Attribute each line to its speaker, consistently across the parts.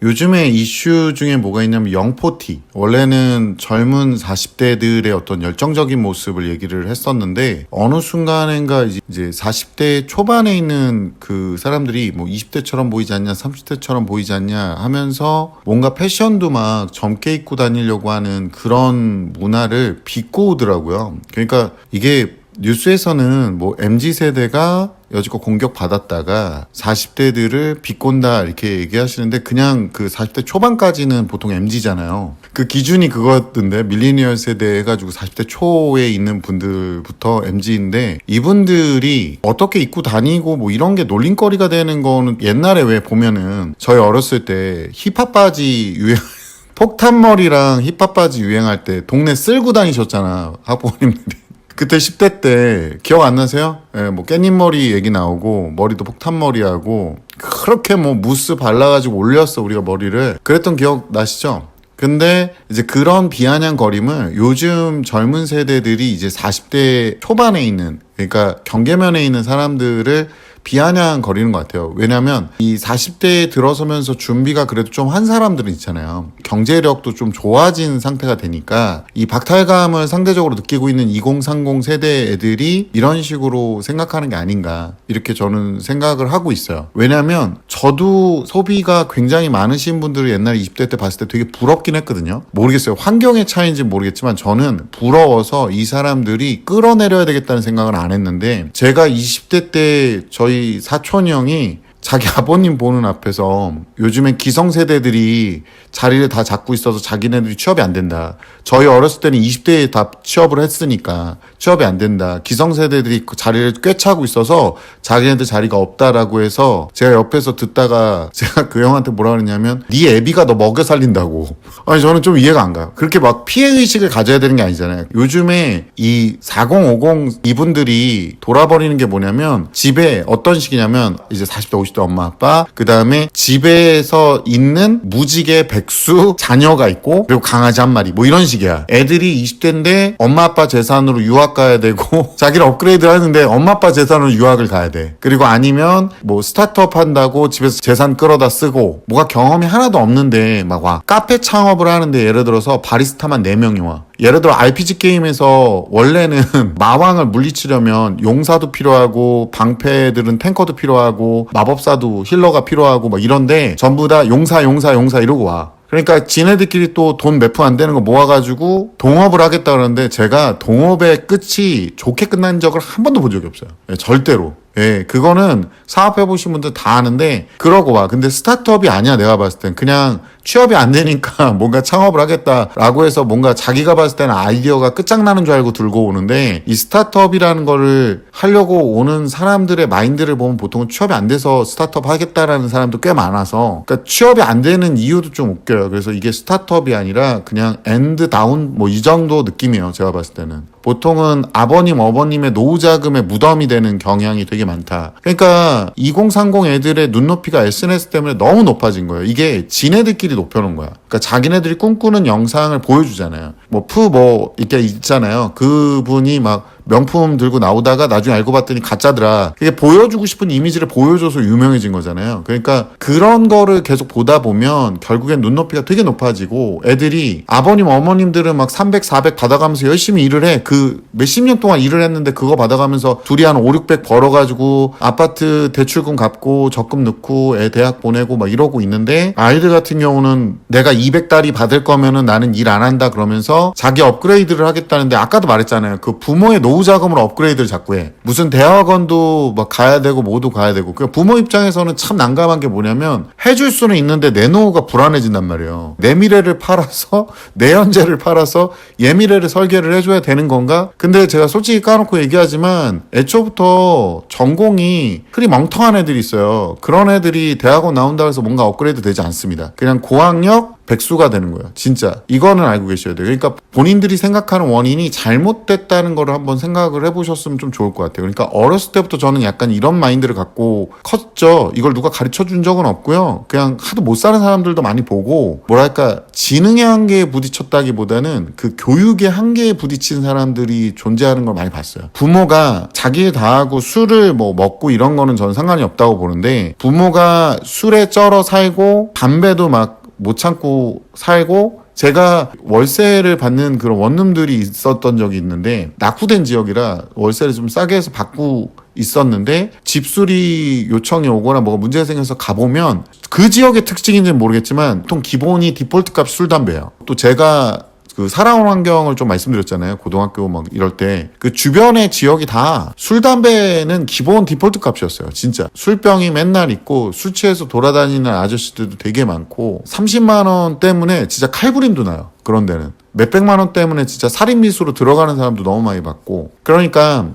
Speaker 1: 요즘에 이슈 중에 뭐가 있냐면 영포티. 원래는 젊은 40대들의 어떤 열정적인 모습을 얘기를 했었는데 어느 순간인가 이제 40대 초반에 있는 그 사람들이 뭐 20대처럼 보이지 않냐, 30대처럼 보이지 않냐 하면서 뭔가 패션도 막 젊게 입고 다니려고 하는 그런 문화를 비꼬 오더라고요. 그러니까 이게 뉴스에서는 뭐 MZ 세대가 여지껏 공격받았다가 40대들을 비꼰다 이렇게 얘기하시는데 그냥 그 40대 초반까지는 보통 MZ잖아요. 그 기준이 그거였던데 밀리니얼 세대 해가지고 40대 초에 있는 분들부터 MZ인데 이분들이 어떻게 입고 다니고 뭐 이런 게 놀림거리가 되는 거는 옛날에 왜 보면은 저희 어렸을 때 힙합 바지 유행 폭탄머리랑 힙합 바지 유행할 때 동네 쓸고 다니셨잖아 학부모님들이. 그때 10대 때 기억 안 나세요? 예, 뭐 깻잎머리 얘기 나오고 머리도 폭탄머리하고 그렇게 뭐 무스 발라가지고 올렸어 우리가 머리를 그랬던 기억 나시죠? 근데 이제 그런 비아냥거림을 요즘 젊은 세대들이 이제 40대 초반에 있는 그러니까 경계면에 있는 사람들을 비아냥거리는 것 같아요. 왜냐하면 이 40대에 들어서면서 준비가 그래도 좀 한 사람들은 있잖아요. 경제력도 좀 좋아진 상태가 되니까 이 박탈감을 상대적으로 느끼고 있는 2030 세대 애들이 이런 식으로 생각하는 게 아닌가 이렇게 저는 생각을 하고 있어요. 왜냐하면 저도 소비가 굉장히 많으신 분들을 옛날에 20대 때 봤을 때 되게 부럽긴 했거든요. 모르겠어요. 환경의 차이인지 모르겠지만 저는 부러워서 이 사람들이 끌어내려야 되겠다는 생각은 안 했는데 제가 20대 때 저희 사촌 형이 자기 아버님 보는 앞에서 요즘엔 기성세대들이 자리를 다 잡고 있어서 자기네들이 취업이 안 된다. 저희 어렸을 때는 20대에 다 취업을 했으니까 취업이 안 된다. 기성세대들이 그 자리를 꿰차고 있어서 자기네들 자리가 없다라고 해서 제가 옆에서 듣다가 제가 그 형한테 뭐라 그랬냐면 네 애비가 너 먹여 살린다고. 아니 저는 좀 이해가 안 가요. 그렇게 막 피해 의식을 가져야 되는 게 아니잖아요. 요즘에 이 4050 이분들이 돌아버리는 게 뭐냐면 집에 어떤 식이냐면 이제 40대 50대 엄마 아빠 그 다음에 집에서 있는 무지개 백수 자녀가 있고 그리고 강아지 한 마리 뭐 이런 식이야 애들이 20대인데 엄마 아빠 재산으로 유학 가야 되고 자기를 업그레이드 하는데 엄마 아빠 재산으로 유학을 가야 돼. 그리고 아니면 뭐 스타트업 한다고 집에서 재산 끌어다 쓰고 뭐가 경험이 하나도 없는데 막 와. 카페 창업을 하는데 예를 들어서 바리스타만 4명이 와. 예를 들어 RPG 게임에서 원래는 마왕을 물리치려면 용사도 필요하고 방패들은 탱커도 필요하고 마법사도 힐러가 필요하고 막 이런데 전부 다 용사 용사 용사 이러고 와. 그러니까 지네들끼리 또 돈 몇 푼 안 되는 거 모아가지고 동업을 하겠다 그러는데 제가 동업의 끝이 좋게 끝난 적을 한 번도 본 적이 없어요. 예, 절대로. 예, 그거는 사업해보신 분들 다 아는데, 그러고 와. 근데 스타트업이 아니야, 내가 봤을 땐. 그냥 취업이 안 되니까 뭔가 창업을 하겠다라고 해서 뭔가 자기가 봤을 때는 아이디어가 끝장나는 줄 알고 들고 오는데, 이 스타트업이라는 거를 하려고 오는 사람들의 마인드를 보면 보통은 취업이 안 돼서 스타트업 하겠다라는 사람도 꽤 많아서, 그러니까 취업이 안 되는 이유도 좀 웃겨요. 그래서 이게 스타트업이 아니라 그냥 엔드 다운 뭐 이 정도 느낌이에요, 제가 봤을 때는. 보통은 아버님, 어머님의 노후 자금의 무덤이 되는 경향이 되게 많다. 그러니까 2030 애들의 눈높이가 SNS 때문에 너무 높아진 거예요. 이게 지네들끼리 높여놓은 거야. 그러니까 자기네들이 꿈꾸는 영상을 보여주잖아요. 뭐 푸 뭐 이렇게 있잖아요. 그분이 막 명품 들고 나오다가 나중에 알고 봤더니 가짜더라. 그게 보여주고 싶은 이미지를 보여줘서 유명해진 거잖아요. 그러니까 그런 거를 계속 보다 보면 결국엔 눈높이가 되게 높아지고 애들이 아버님, 어머님들은 막 300, 400 받아가면서 열심히 일을 해. 그 몇십 년 동안 일을 했는데 그거 받아가면서 둘이 한 5, 600 벌어가지고 아파트 대출금 갚고 적금 넣고 애 대학 보내고 막 이러고 있는데 아이들 같은 경우는 내가 200달이 받을 거면은 나는 일 안 한다 그러면서 자기 업그레이드를 하겠다는데 아까도 말했잖아요. 그 부모의 노후 자금으로 업그레이드를 자꾸 해. 무슨 대학원도 막 가야 되고 모두 가야 되고. 그 부모 입장에서는 참 난감한 게 뭐냐면 해줄 수는 있는데 내 노후가 불안해진단 말이에요. 내 미래를 팔아서 내 현재를 팔아서 얘 미래를 설계를 해줘야 되는 건가? 근데 제가 솔직히 까놓고 얘기하지만 애초부터 전공이 흐리 멍텅한 애들이 있어요. 그런 애들이 대학원 나온다 해서 뭔가 업그레이드 되지 않습니다. 그냥 고학력 백수가 되는 거예요. 진짜. 이거는 알고 계셔야 돼요. 그러니까 본인들이 생각하는 원인이 잘못됐다는 거를 한번 생각을 해보셨으면 좀 좋을 것 같아요. 그러니까 어렸을 때부터 저는 약간 이런 마인드를 갖고 컸죠. 이걸 누가 가르쳐 준 적은 없고요. 그냥 하도 못 사는 사람들도 많이 보고, 뭐랄까, 지능의 한계에 부딪혔다기보다는 그 교육의 한계에 부딪힌 사람들이 존재하는 걸 많이 봤어요. 부모가 자기 다하고 술을 뭐 먹고 이런 거는 저는 상관이 없다고 보는데, 부모가 술에 쩔어 살고, 담배도 막 못 참고 살고 제가 월세를 받는 그런 원룸들이 있었던 적이 있는데 낙후된 지역이라 월세를 좀 싸게 해서 받고 있었는데 집수리 요청이 오거나 뭐가 문제가 생겨서 가보면 그 지역의 특징인지는 모르겠지만 보통 기본이 디폴트 값 술 담배예요. 또 제가 그 살아온 환경을 좀 말씀드렸잖아요. 고등학교 막 이럴 때 그 주변의 지역이 다 술 담배는 기본 디폴트 값이었어요. 진짜 술병이 맨날 있고 술 취해서 돌아다니는 아저씨들도 되게 많고 30만 원 때문에 진짜 칼부림도 나요. 그런 데는 몇백만 원 때문에 진짜 살인 미수로 들어가는 사람도 너무 많이 봤고 그러니까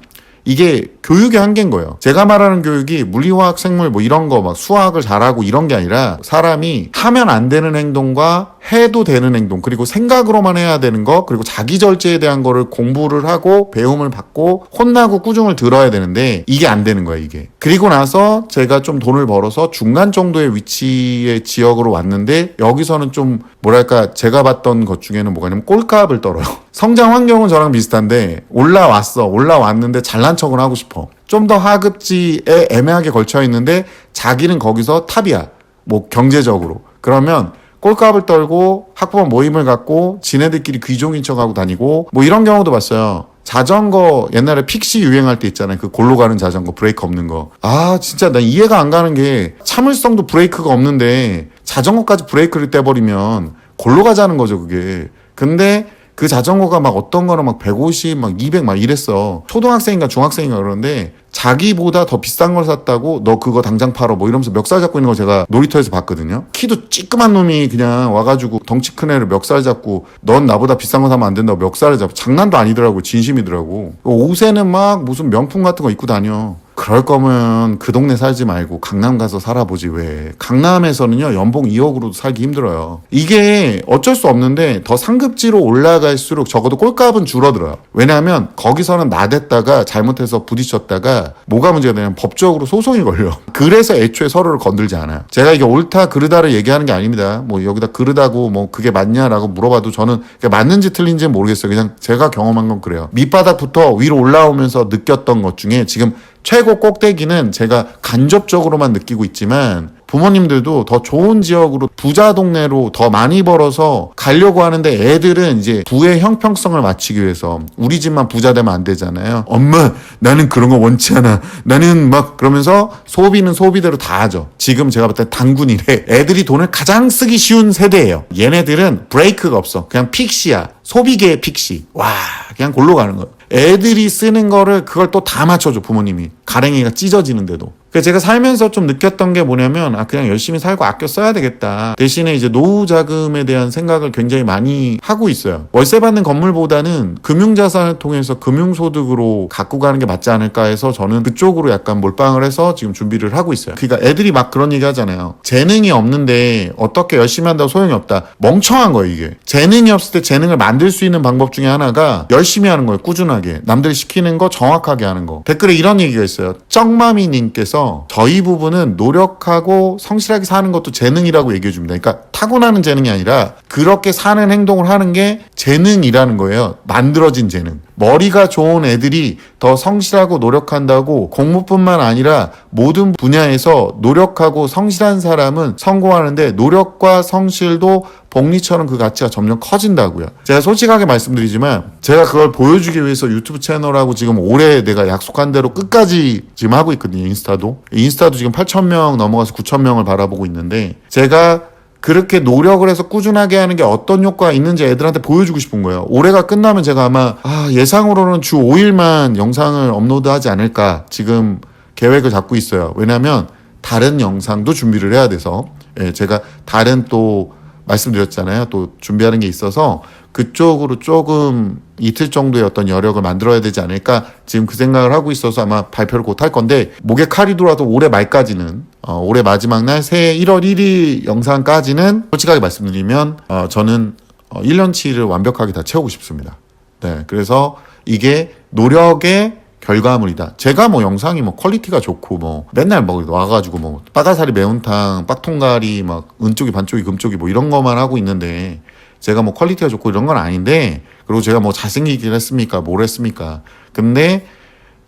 Speaker 1: 이게 교육의 한계인 거예요. 제가 말하는 교육이 물리화학 생물 뭐 이런 거 막 수학을 잘하고 이런 게 아니라 사람이 하면 안 되는 행동과 해도 되는 행동 그리고 생각으로만 해야 되는 거 그리고 자기 절제에 대한 거를 공부를 하고 배움을 받고 혼나고 꾸중을 들어야 되는데 이게 안 되는 거예요 이게 그리고 나서 제가 좀 돈을 벌어서 중간 정도의 위치의 지역으로 왔는데 여기서는 좀 뭐랄까 제가 봤던 것 중에는 뭐가 있냐면 꼴값을 떨어요 성장 환경은 저랑 비슷한데 올라왔어 올라왔는데 잘난 척을 하고 싶어 좀 더 하급지에 애매하게 걸쳐 있는데 자기는 거기서 탑이야 뭐 경제적으로 그러면 꼴값을 떨고 학부모 모임을 갖고 지네들끼리 귀종인 척하고 다니고 뭐 이런 경우도 봤어요. 자전거 옛날에 픽시 유행할 때 있잖아요. 그 골로 가는 자전거 브레이크 없는 거. 아 진짜 난 이해가 안 가는 게 참을성도 브레이크가 없는데 자전거까지 브레이크를 떼버리면 골로 가자는 거죠 그게. 근데 그 자전거가 막 어떤 거는 막 150, 막 200 막 이랬어. 초등학생인가 중학생인가 그러는데 자기보다 더 비싼 걸 샀다고 너 그거 당장 팔어 뭐 이러면서 멱살 잡고 있는 거 제가 놀이터에서 봤거든요. 키도 찌끄만 놈이 그냥 와가지고 덩치 큰 애를 멱살 잡고 넌 나보다 비싼 거 사면 안 된다고 멱살을 잡고 장난도 아니더라고 진심이더라고. 옷에는 막 무슨 명품 같은 거 입고 다녀. 그럴 거면 그 동네 살지 말고 강남 가서 살아보지 왜. 강남에서는요, 연봉 2억으로도 살기 힘들어요. 이게 어쩔 수 없는데 더 상급지로 올라갈수록 적어도 꼴값은 줄어들어요. 왜냐하면 거기서는 나댔다가 잘못해서 부딪혔다가 뭐가 문제가 되냐면 법적으로 소송이 걸려. 그래서 애초에 서로를 건들지 않아요. 제가 이게 옳다, 그르다를 얘기하는 게 아닙니다. 뭐 여기다 그르다고 뭐 그게 맞냐라고 물어봐도 저는 맞는지 틀린지는 모르겠어요. 그냥 제가 경험한 건 그래요. 밑바닥부터 위로 올라오면서 느꼈던 것 중에 지금 최고 꼭대기는 제가 간접적으로만 느끼고 있지만 부모님들도 더 좋은 지역으로 부자 동네로 더 많이 벌어서 가려고 하는데 애들은 이제 부의 형평성을 맞추기 위해서 우리 집만 부자 되면 안 되잖아요. 엄마 나는 그런 거 원치 않아. 나는 막 그러면서 소비는 소비대로 다 하죠. 지금 제가 볼 때 당군이래. 애들이 돈을 가장 쓰기 쉬운 세대예요. 얘네들은 브레이크가 없어. 그냥 픽시야. 소비계의 픽시. 와 그냥 골로 가는 거예요. 애들이 쓰는 거를 그걸 또 다 맞춰줘 부모님이. 가랭이가 찢어지는데도 그래서 제가 살면서 좀 느꼈던 게 뭐냐면 아 그냥 열심히 살고 아껴 써야 되겠다. 대신에 이제 노후 자금에 대한 생각을 굉장히 많이 하고 있어요. 월세 받는 건물보다는 금융 자산을 통해서 금융 소득으로 갖고 가는 게 맞지 않을까 해서 저는 그쪽으로 약간 몰빵을 해서 지금 준비를 하고 있어요. 그러니까 애들이 막 그런 얘기 하잖아요. 재능이 없는데 어떻게 열심히 한다고 소용이 없다. 멍청한 거예요 이게. 재능이 없을 때 재능을 만들 수 있는 방법 중에 하나가 열심히 하는 거예요 꾸준하게. 남들 시키는 거 정확하게 하는 거. 댓글에 이런 얘기가 있어요. 쩡마미 님께서 저희 부부는 노력하고 성실하게 사는 것도 재능이라고 얘기해 줍니다. 그러니까 타고나는 재능이 아니라 그렇게 사는 행동을 하는 게 재능이라는 거예요. 만들어진 재능 머리가 좋은 애들이 더 성실하고 노력한다고 공부뿐만 아니라 모든 분야에서 노력하고 성실한 사람은 성공하는데 노력과 성실도 복리처럼 그 가치가 점점 커진다고요. 제가 솔직하게 말씀드리지만 제가 그걸 보여주기 위해서 유튜브 채널하고 지금 올해 내가 약속한 대로 끝까지 지금 하고 있거든요. 인스타도. 인스타도 지금 8,000명 넘어가서 9,000명을 바라보고 있는데 제가 그렇게 노력을 해서 꾸준하게 하는 게 어떤 효과가 있는지 애들한테 보여주고 싶은 거예요. 올해가 끝나면 제가 아마 아, 예상으로는 주 5일만 영상을 업로드하지 않을까 지금 계획을 잡고 있어요. 왜냐하면 다른 영상도 준비를 해야 돼서 예, 제가 다른 또 말씀드렸잖아요. 또 준비하는 게 있어서 그쪽으로 조금 이틀 정도의 어떤 여력을 만들어야 되지 않을까 지금 그 생각을 하고 있어서 아마 발표를 곧 할 건데 목에 칼이 돌아도 올해 말까지는 어, 올해 마지막 날 새해 1월 1일 영상까지는 솔직하게 말씀드리면 어, 저는 어, 1년치를 완벽하게 다 채우고 싶습니다. 네, 그래서 이게 노력의 결과물이다. 제가 뭐 영상이 뭐 퀄리티가 좋고 뭐 맨날 뭐 와가지고 뭐 빠가사리 매운탕, 빡통가리 막 은쪽이 반쪽이 금쪽이 뭐 이런 거만 하고 있는데 제가 뭐 퀄리티가 좋고 이런 건 아닌데 그리고 제가 뭐 잘생기긴 했습니까? 뭘 했습니까? 근데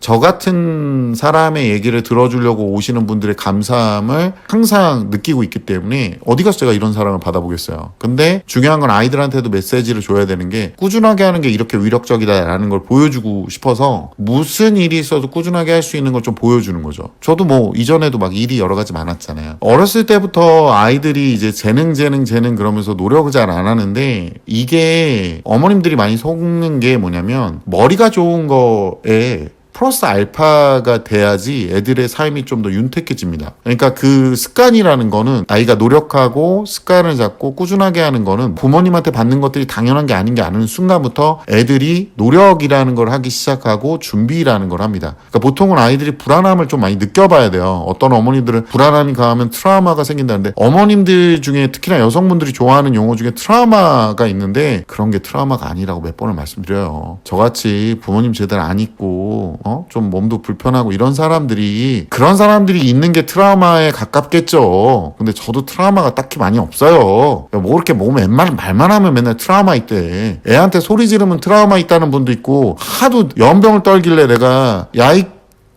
Speaker 1: 저 같은 사람의 얘기를 들어주려고 오시는 분들의 감사함을 항상 느끼고 있기 때문에 어디 가서 제가 이런 사랑을 받아보겠어요. 근데 중요한 건 아이들한테도 메시지를 줘야 되는 게 꾸준하게 하는 게 이렇게 위력적이다라는 걸 보여주고 싶어서 무슨 일이 있어도 꾸준하게 할 수 있는 걸 좀 보여주는 거죠. 저도 뭐 이전에도 막 일이 여러 가지 많았잖아요. 어렸을 때부터 아이들이 이제 재능, 재능, 재능 그러면서 노력을 잘 안 하는데 이게 어머님들이 많이 속는 게 뭐냐면 머리가 좋은 거에 플러스 알파가 돼야지 애들의 삶이 좀 더 윤택해집니다. 그러니까 그 습관이라는 거는 아이가 노력하고 습관을 잡고 꾸준하게 하는 거는 부모님한테 받는 것들이 당연한 게 아닌 게 아는 순간부터 애들이 노력이라는 걸 하기 시작하고 준비라는 걸 합니다. 그러니까 보통은 아이들이 불안함을 좀 많이 느껴봐야 돼요. 어떤 어머니들은 불안함이 강하면 트라우마가 생긴다는데 어머님들 중에 특히나 여성분들이 좋아하는 용어 중에 트라우마가 있는데 그런 게 트라우마가 아니라고 몇 번을 말씀드려요. 저같이 부모님 제대로 안 있고 어? 좀 몸도 불편하고 이런 사람들이 그런 사람들이 있는 게 트라우마에 가깝겠죠. 근데 저도 트라우마가 딱히 많이 없어요. 뭐 이렇게 몸 웬만한 말만 하면 맨날 트라우마 있대. 애한테 소리 지르면 트라우마 있다는 분도 있고 하도 연병을 떨길래 내가 야이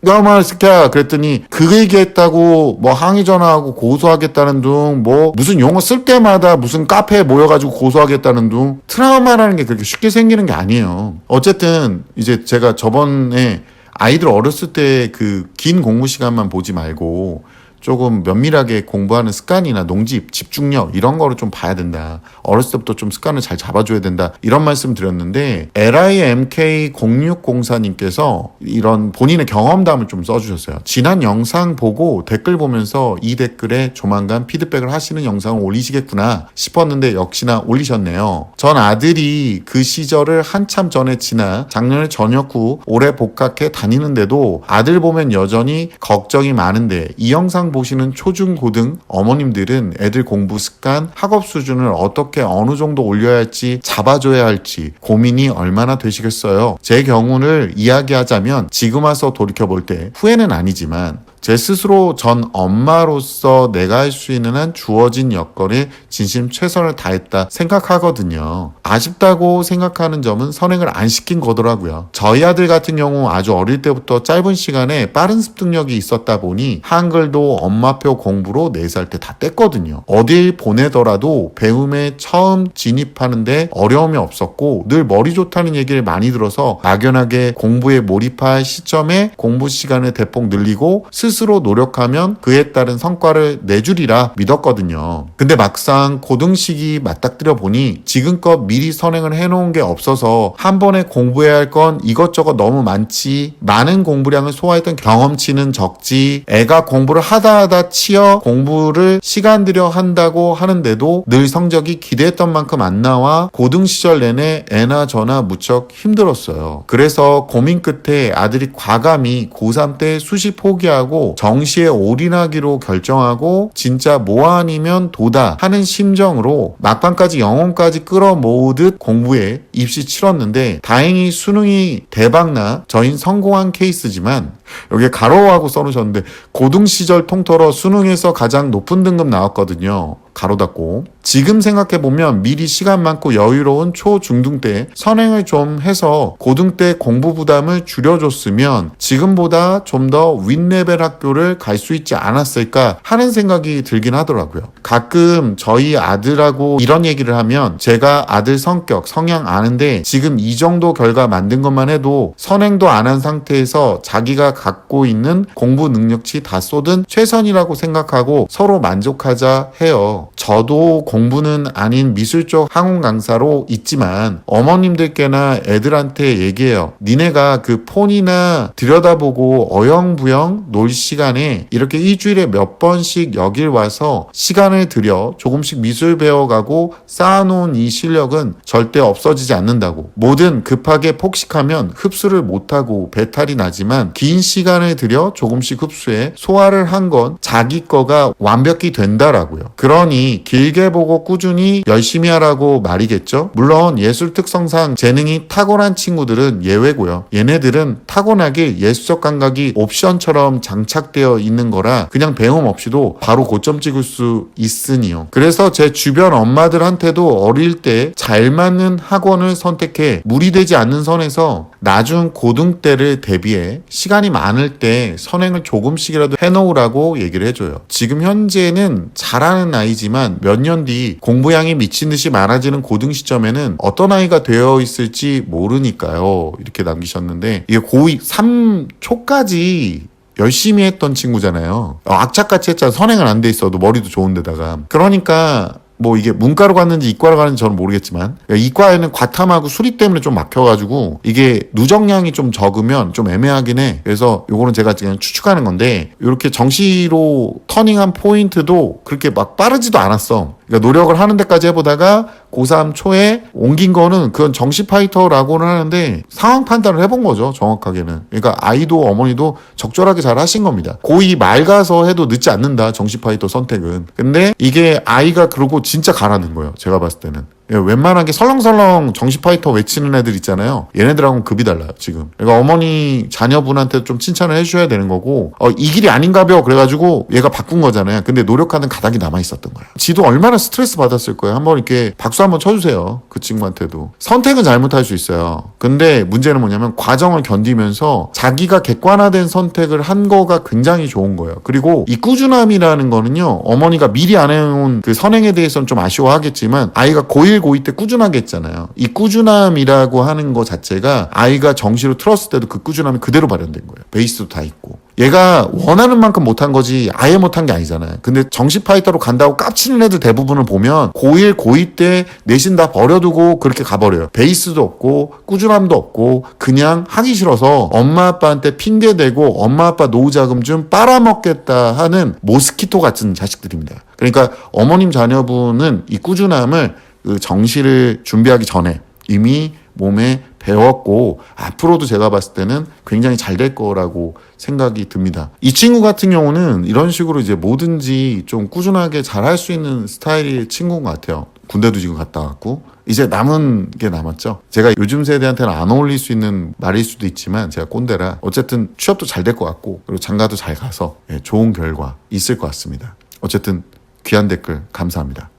Speaker 1: 야마 새끼야 그랬더니 그 얘기했다고 뭐 항의 전화하고 고소하겠다는 둥 뭐 무슨 용어 쓸 때마다 무슨 카페에 모여가지고 고소하겠다는 둥 트라우마라는 게 그렇게 쉽게 생기는 게 아니에요 어쨌든 이제 제가 저번에 아이들 어렸을 때 그 긴 공부 시간만 보지 말고 조금 면밀하게 공부하는 습관이나 농집, 집중력 이런 거를 좀 봐야 된다. 어렸을 때부터 좀 습관을 잘 잡아줘야 된다. 이런 말씀 드렸는데 LIMK0604님께서 이런 본인의 경험담을 좀 써주셨어요. 지난 영상 보고 댓글 보면서 이 댓글에 조만간 피드백을 하시는 영상을 올리시겠구나 싶었는데 역시나 올리셨네요. 전 아들이 그 시절을 한참 전에 지나 작년에 전역 후 올해 복학해 다니는데도 아들 보면 여전히 걱정이 많은데 이 영상 보시는 초중 고등 어머님들은 애들 공부 습관, 학업 수준을 어떻게 어느 정도 올려야 할지 잡아줘야 할지 고민이 얼마나 되시겠어요. 제 경우를 이야기하자면 지금 와서 돌이켜 볼 때 후회는 아니지만 제 스스로 전 엄마로서 내가 할 수 있는 한 주어진 여건에 진심 최선을 다했다 생각하거든요. 아쉽다고 생각하는 점은 선행을 안 시킨 거더라고요. 저희 아들 같은 경우 아주 어릴 때부터 짧은 시간에 빠른 습득력이 있었다 보니 한글도 엄마표 공부로 4살 때 다 뗐거든요. 어딜 보내더라도 배움에 처음 진입하는데 어려움이 없었고 늘 머리 좋다는 얘기를 많이 들어서 막연하게 공부에 몰입할 시점에 공부 시간을 대폭 늘리고 스 스로 노력하면 그에 따른 성과를 내주리라 믿었거든요. 근데 막상 고등 시기 맞닥뜨려 보니 지금껏 미리 선행을 해놓은 게 없어서 한 번에 공부해야 할 건 이것저것 너무 많지 많은 공부량을 소화했던 경험치는 적지 애가 공부를 하다 하다 치여 공부를 시간 들여 한다고 하는데도 늘 성적이 기대했던 만큼 안 나와 고등 시절 내내 애나 저나 무척 힘들었어요. 그래서 고민 끝에 아들이 과감히 고3 때 수시 포기하고 정시에 올인하기로 결정하고 진짜 뭐 아니면 도다 하는 심정으로 막판까지 영혼까지 끌어모으듯 공부에 입시 치렀는데 다행히 수능이 대박나 저흰 성공한 케이스지만 여기에 가로하고 써놓으셨는데 고등 시절 통틀어 수능에서 가장 높은 등급 나왔거든요. 가로 닫고 지금 생각해 보면 미리 시간 많고 여유로운 초 중등 때 선행을 좀 해서 고등 때 공부 부담을 줄여줬으면 지금보다 좀 더 윗레벨 학교를 갈 수 있지 않았을까 하는 생각이 들긴 하더라고요. 가끔 저희 아들하고 이런 얘기를 하면 제가 아들 성격 성향 아는데 지금 이 정도 결과 만든 것만 해도 선행도 안 한 상태에서 자기가 갖고 있는 공부 능력치 다 쏟은 최선이라고 생각하고 서로 만족하자 해요. 저도 공부는 아닌 미술 쪽 학원 강사로 있지만 어머님들께나 애들한테 얘기해요. 니네가 그 폰이나 들여다보고 어영부영 놀 시간에 이렇게 일주일에 몇 번씩 여길 와서 시간을 들여 조금씩 미술 배워가고 쌓아놓은 이 실력은 절대 없어지지 않는다고. 뭐든 급하게 폭식하면 흡수를 못하고 배탈이 나지만 긴 시간을 들여 조금씩 흡수해 소화를 한 건 자기 거가 완벽히 된다라고요. 그러니 길게 보고 꾸준히 열심히 하라고 말이겠죠. 물론 예술 특성상 재능이 탁월한 친구들은 예외고요. 얘네들은 타고나게 예술적 감각이 옵션처럼 장착되어 있는 거라 그냥 배움 없이도 바로 고점 찍을 수 있으니요. 그래서 제 주변 엄마들한테도 어릴 때 잘 맞는 학원을 선택해 무리되지 않는 선에서 나중 고등 때를 대비해 시간이 많을 때 선행을 조금씩이라도 해놓으라고 얘기를 해줘요. 지금 현재는 잘하는 나이지만 몇 년 뒤 공부량이 미친 듯이 많아지는 고등 시점에는 어떤 아이가 되어 있을지 모르니까요. 이렇게 남기셨는데 이게 고2 3초까지 열심히 했던 친구잖아요. 어, 악착같이 했잖아. 선행은 안 돼 있어도 머리도 좋은 데다가. 그러니까 뭐 이게 문과로 갔는지 이과로 가는지 저는 모르겠지만 이과에는 과탐하고 수리 때문에 좀 막혀가지고 이게 누적량이 좀 적으면 좀 애매하긴 해. 그래서 요거는 제가 그냥 추측하는 건데 이렇게 정시로 터닝한 포인트도 그렇게 막 빠르지도 않았어. 그러니까 노력을 하는 데까지 해보다가 고3 초에 옮긴 거는 그건 정시 파이터라고는 하는데 상황 판단을 해본 거죠 정확하게는. 그러니까 아이도 어머니도 적절하게 잘 하신 겁니다. 고2 말 가서 해도 늦지 않는다 정시 파이터 선택은. 근데 이게 아이가 그러고 진짜 가라는 거예요 제가 봤을 때는 예, 웬만하게 설렁설렁 정시 파이터 외치는 애들 있잖아요. 얘네들하고는 급이 달라요, 지금. 그러니까 어머니 자녀분한테 좀 칭찬을 해주셔야 되는 거고, 어, 이 길이 아닌가벼. 그래가지고 얘가 바꾼 거잖아요. 근데 노력하는 가닥이 남아있었던 거예요. 지도 얼마나 스트레스 받았을 거예요. 한번 이렇게 박수 한번 쳐주세요. 그 친구한테도. 선택은 잘못할 수 있어요. 근데 문제는 뭐냐면 과정을 견디면서 자기가 객관화된 선택을 한 거가 굉장히 좋은 거예요. 그리고 이 꾸준함이라는 거는요, 어머니가 미리 안 해온 그 선행에 대해서는 좀 아쉬워하겠지만, 아이가 고 1, 고2 때 꾸준하게 했잖아요. 이 꾸준함이라고 하는 거 자체가 아이가 정시로 틀었을 때도 그 꾸준함이 그대로 발현된 거예요. 베이스도 다 있고. 얘가 원하는 만큼 못한 거지 아예 못한 게 아니잖아요. 근데 정시 파이터로 간다고 깝치는 애들 대부분을 보면 고1, 고2 때 내신 다 버려두고 그렇게 가버려요. 베이스도 없고 꾸준함도 없고 그냥 하기 싫어서 엄마 아빠한테 핑계 대고 엄마 아빠 노후 자금 좀 빨아먹겠다 하는 모스키토 같은 자식들입니다. 그러니까 어머님 자녀분은 이 꾸준함을 그 정시를 준비하기 전에 이미 몸에 배웠고 앞으로도 제가 봤을 때는 굉장히 잘 될 거라고 생각이 듭니다. 이 친구 같은 경우는 이런 식으로 이제 뭐든지 좀 꾸준하게 잘 할 수 있는 스타일의 친구인 것 같아요. 군대도 지금 갔다 왔고 이제 남은 게 남았죠. 제가 요즘 세대한테는 안 어울릴 수 있는 말일 수도 있지만 제가 꼰대라 어쨌든 취업도 잘 될 것 같고 그리고 장가도 잘 가서 예, 좋은 결과 있을 것 같습니다. 어쨌든 귀한 댓글 감사합니다.